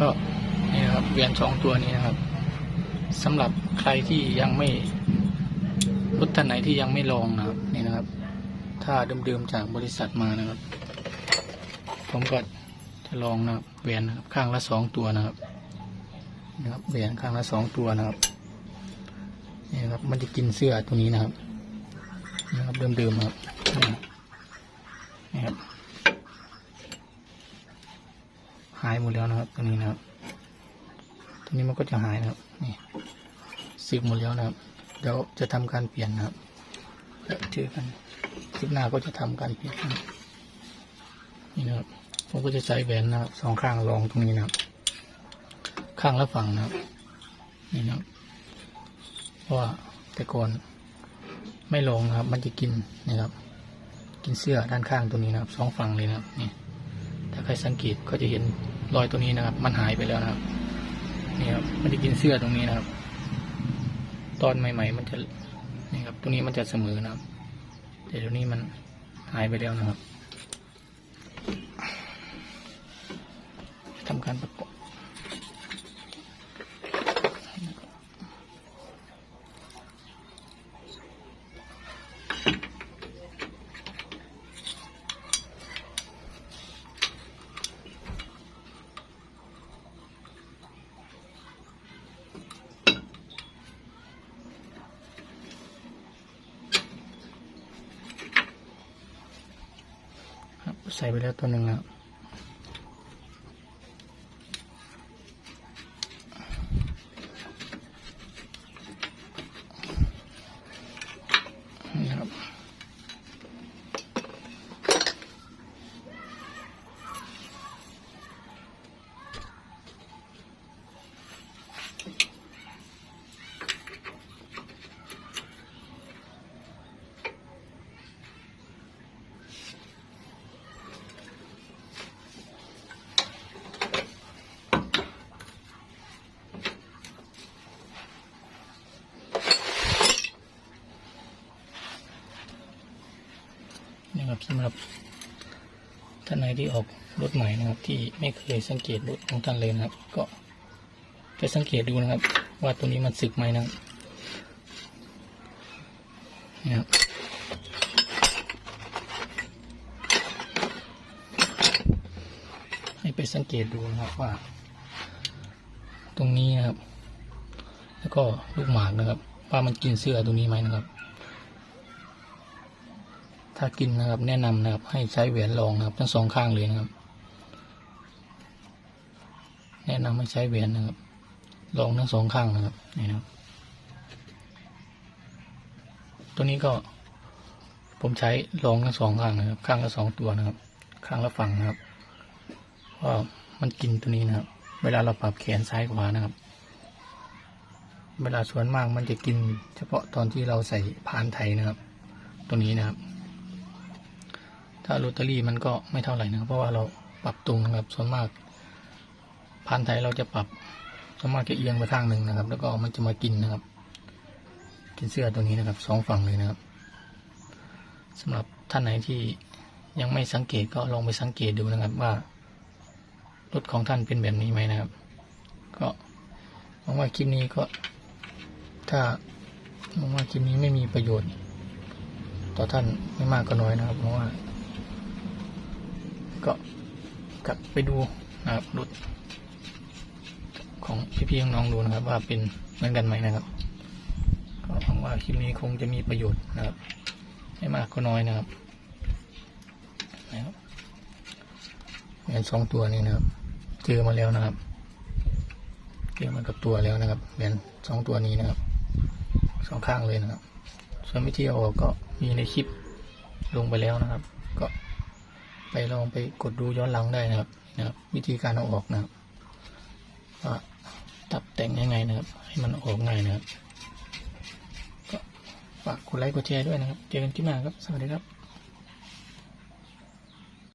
ก็นี่นะครับเวียนสองตัวนี้นะครับสำหรับใครที่ยังไม่รถท่านไหนที่ยังไม่ลองนะครับนี่นะครับ ถ้าเดิมๆจากบริษัทมานะครับ ผมก็จะลองนะครับเวียนนะครับข้างละสองตัวนะครับนะครับเวียนข้างละสองตัวนะครับนี่ครับมันจะกินเสื้อตัวนี้นะครับนะครับเดิมๆครับนี่นี่ครับ หายหมด แล้วนะครับตัวนี้นะครับตัวนี้มันก็จะหายนะครับ นี่ซึกหมดแล้วนะครับ เดี๋ยวจะทำการเปลี่ยนนะครับแล้วเจอกันคลิปหน้าก็จะทำการเปลี่ยนนะนี่นะครับ ผมก็จะใช้แหวนนะครับสองข้างรองตรงนี้นะครับ ข้างละฝั่งนะครับ นี่นะครับเพราะว่าแต่ก่อนไม่ลองนะครับ มันจะกินนะครับ กินเสื้อด้านข้างตัวนี้นะครับสองฝั่งเลยนะครับนี่ รสังเกตก็จะเห็นรอยตัวนี้นะครับ มันหายไปแล้วนะครับนี่ครับมันจะกินเสื้อตรงนี้นะครับ ตอนใหม่ ๆ มันจะนี่ครับ ตรงนี้มันจะเสมอนะครับ แต่เดี๋ยวนี้มันหายไปแล้วนะครับทำการประกอบ ส่ไปแล้วตัวหนึ่งนะครับ ครับนี่ครับสำหรับท่านไหนที่ออกรถใหม่นะครับ ที่ไม่เคยสังเกตรถของท่านเลยนะครับ ก็ไปสังเกตดูนะครับ ว่าตัวนี้มันสึกไหมนะครับนี่ครับให้ไปสังเกตดูนะครับว่า ตรงนี้นะครับ แล้วก็ลูกหมากนะครับ ว่ามันกินเสื้อตรงนี้ไหมนะครับ ถ้ากินนะครับแนะนำนะครับ ให้ใช้แหวนรองนะครับ ทั้งสองข้างเลยนะครับ แนะนำให้ใช้แหวนนะครับรองทั้งสองข้างนะครับนี่นะครับ ตัวนี้ก็ผมใช้รองทั้งสองข้างนะครับ ข้างละสองตัวนะครับ ข้างละฝั่งนะครับเพราะมันกินตัวนี้นะครับ เวลาเราปรับแขนซ้ายขวานะครับ เวลาส่วนมากมันจะกิน เฉพาะตอนที่เราใส่พานไทยนะครับ ตัวนี้นะครับ ถ้าโรตารี่มันก็ไม่เท่าไหร่นะครับเพราะว่าเราปรับตรงนะครับส่วนมากพันธุ์ไทยเราจะปรับส่วนมากจะเอียงไปข้างหนึ่งนะครับ แล้วก็มันจะมากินนะครับ กินเสื้อตัวนี้นะครับสองฝั่งเลยนะครับสำหรับท่านไหนที่ยังไม่สังเกตก็ลองไปสังเกตดูนะครับว่ารถของท่านเป็นแบบนี้ไหมนะครับ ก็หวังว่าคลิปนี้ก็ ถ้าหวังว่าคลิปนี้ไม่มีประโยชน์ ต่อท่านไม่มากก็น้อยนะครับเพราะว่า ก็กลับไปดูนะครับรถของพี่ๆน้องๆดูนะครับ ว่าเป็นเหมือนกันไหมนะครับ ก็หวังว่าคลิปนี้คงจะมีประโยชน์นะครับ ไม่มากก็น้อยนะครับนะครับเห็นสองตัวนี้นะครับ เจอมาแล้วนะครับ เจอมากับตัวแล้วนะครับเหรียญสองตัวนี้นะครับสองข้างเลยนะครับ ส่วนวิธีเอาออกก็มีในคลิปลงไปแล้วนะครับ ก็ ไปลองไปกดดูย้อนหลังได้นะครับนะครับ วิธีการเอาออกนะครับว่าตับแต่งยังไงนะครับ ให้มันออกง่ายนะครับ ก็ฝากกดไลค์กดแชร์ด้วยนะครับ เจอกันที่หน้าครับ สวัสดีครับ